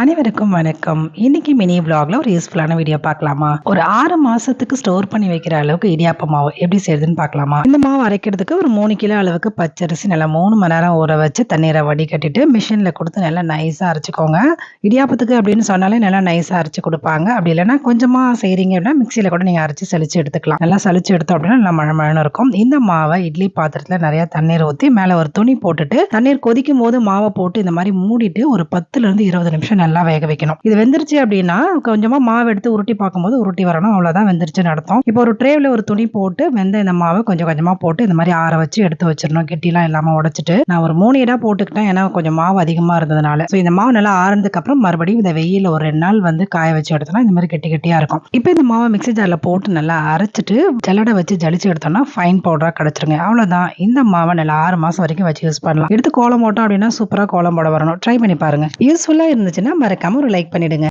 அனைவருக்கும் வணக்கம். இன்னைக்கு மினி விளாக்ல ஒரு யூஸ்ஃபுல்லான வீடியோ பார்க்கலாமா? ஒரு ஆறு மாசத்துக்கு ஸ்டோர் பண்ணி வைக்கிற அளவுக்கு இடியாப்ப மாவு எப்படி செய்யுதுன்னு பார்க்கலாமா? இந்த மாவு அரைக்கிறதுக்கு ஒரு மூணு கிலோ அளவுக்கு பச்சரிசி நல்லா மூணு மணி நேரம் ஊற வச்சு தண்ணீரை வடிகட்டிட்டு மிஷினில் கொடுத்து நல்லா நைஸாக அரைச்சிக்கோங்க. இடியாப்பத்துக்கு அப்படின்னு சொன்னாலே நல்லா நைஸாக அரைச்சி கொடுப்பாங்க. அப்படி இல்லைன்னா கொஞ்சமாக செய்கிறீங்க அப்படின்னா மிக்சியில் கூட நீங்கள் அரைச்சி சலிச்சு எடுத்துக்கலாம். நல்லா சலிச்சு எடுத்தோம் அப்படின்னா நல்லா மழை மழைன்னு இருக்கும். இந்த மாவை இட்லி பாத்திரத்தில் நிறைய தண்ணீர் ஊற்றி மேலே ஒரு துணி போட்டுட்டு தண்ணீர் கொதிக்கும் போது மாவை போட்டு இந்த மாதிரி மூடிட்டு ஒரு பத்துல இருந்து இருபது நிமிஷம் நல்லா வேக வைக்கணும். இது வெந்துருச்சு அப்படின்னா கொஞ்சமா மாவு எடுத்து உருட்டி பார்க்கும்போது உருட்டி வரணும். அவ்வளவுதான் வெந்துருச்சுன்னு அர்த்தம். இப்போ ஒரு ட்ரேவில் ஒரு துணி போட்டு வெந்த இந்த மாவை கொஞ்சம் கொஞ்சமா போட்டு இந்த மாதிரி ஆற வச்சு எடுத்து வச்சிடணும். கெட்டிலாம் இல்லாம உடச்சிட்டு. நான் ஒரு மூணு இடம் போட்டுக்கிட்டேன் ஏன்னா கொஞ்சம் மாவு அதிகமா இருந்ததுனால. ஸோ இந்த மாவு நல்லா ஆறுனதுக்கு அப்புறம் மறுபடியும் இந்த வெயில ஒரு ரெண்டு நாள் வந்து காய வச்சு எடுத்தோம்னா இந்த மாதிரி கெட்டி கெட்டியா இருக்கும். இப்போ இந்த மாவை மிக்ஸி ஜாரில் போட்டு நல்லா அரைச்சிட்டு ஜல்லடை வச்சு ஜலிச்சு எடுத்தோம்னா ஃபைன் பவுடரா கிடைச்சிருங்க. அவ்வளவுதான். இந்த மாவை நல்லா ஆறு மாசம் வரைக்கும் வச்சு யூஸ் பண்ணலாம். எடுத்து கோலம் போட்டோம் அப்படின்னா சூப்பரா கோலம் போட வரணும். ட்ரை பண்ணி பாருங்க. யூஸ்ஃபுல்லா இருந்துச்சுன்னா மறக்காம ஒரு லைக் பண்ணிடுங்க.